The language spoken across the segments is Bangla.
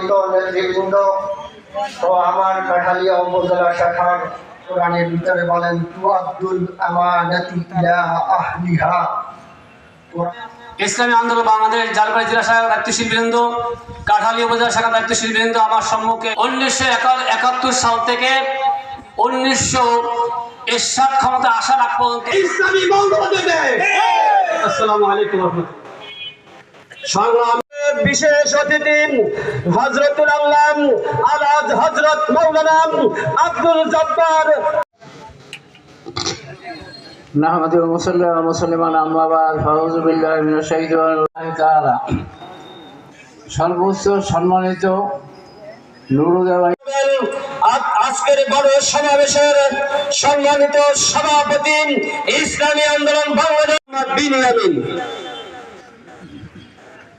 সম্মানিত নেতৃবৃন্দ ও আমার কাঠালিয়া উপজেলা শাখার কোরআনের ভিতরে বলেন তুয়াদ্দুল আমানাতি ইলা আহলিহা। ইসলামী আন্দোলন বাংলাদেশ জালবাড়ি জেলা শাখার দায়িত্বশীল বৃন্দ কাঠালী উপজেলা শাখার দায়িত্বশীল বৃন্দ আমার সম্মুখে উনিশশো একাত্তর সাল থেকে উনিশশো এরশাদ ক্ষমতা আসার আগ পর্যন্ত ইসলামী বঙ্গবন্ধুতে আসসালামু আলাইকুম রহমতুল্লাহ সংগ্রামের বিশেষ অতিথি হজরতুল আল্লাহ আলাজ হজরত মৌলানা আব্দুল জব্বার نحمد وصلى وسلم على أما بعد فأعوذ بالله من الشيطان الرجيم تعالى সর্বোচ্চ সম্মানিত নুরুদ্দাবাই আজ- আজকের বড় সমাবেশের সম্মানিত সভাপতি ইসলামী আন্দোলন বাংলাদেশ বিনিয়ামিন প্রতিষ্ঠিত হচ্ছে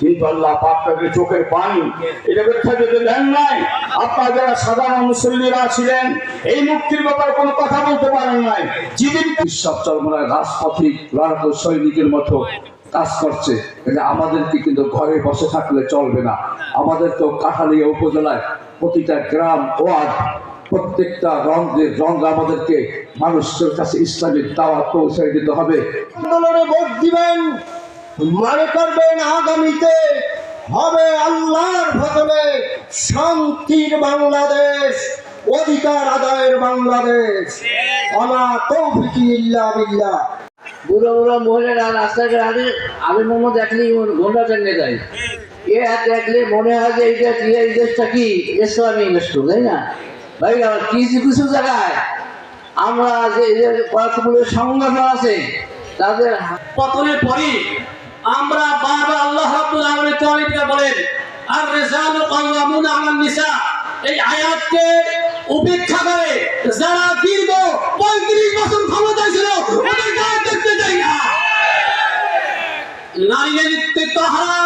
কিন্তু আল্লাহ তাকে চোখের পানি, এটা ব্যাখ্যা যদি দেন নাই যারা সাধারণ মুসল্লিরা ছিলেন, এই মুক্তির ব্যাপারে কোনো কথা বলতে পারেন নাই। বিশ্বাস সৈনিকের মতো কাজ করছে আমাদেরকে কিন্তু ঘরে বসে থাকলে চলবে না। আমাদের তো কাঠালিয়া উপজেলায় প্রতিটা গ্রাম, ওয়ার্ড, প্রত্যেকটা রঙের রঙ আমাদেরকে মানুষের কাছে ইসলামিক দাওয়াত পৌঁছে দিতে হবে। আন্দোলনে ভোট দিবেন মনে করবেন আগামীতে হবে আল্লাহর ভজনে শান্তির বাংলাদেশ, অধিকার আদায়ের বাংলাদেশ। অনা তৌফিকি ইল্লা বিল্লাহ। বুড়ো বুড়ো মহিলারা রাস্তাঘাটে আমি মোমো দেখলেই ঘোমটা টেনে যায় এ হাত দেখলে মনে হয় যে এইটা কি এই দেশটা কি? ইসলামী রাষ্ট্র তাই না? ভাই আমার কিছু কিছু জায়গায় আমরা যে কয়েকগুলো সংগঠন আছে, তাদের পতনের পরই আমরা বারবার আল্লাহ রাব্বুল আলামিন বলেন আর রিজালু কাওয়ামুনা আলান নিসা। এই আয়াতকে উপেক্ষা করে যারা দীর্ঘ 35 বছর ক্ষমতায় ছিল, ওদের গায়ে দেখতে চাই না। নারী নেতৃত্ব হারা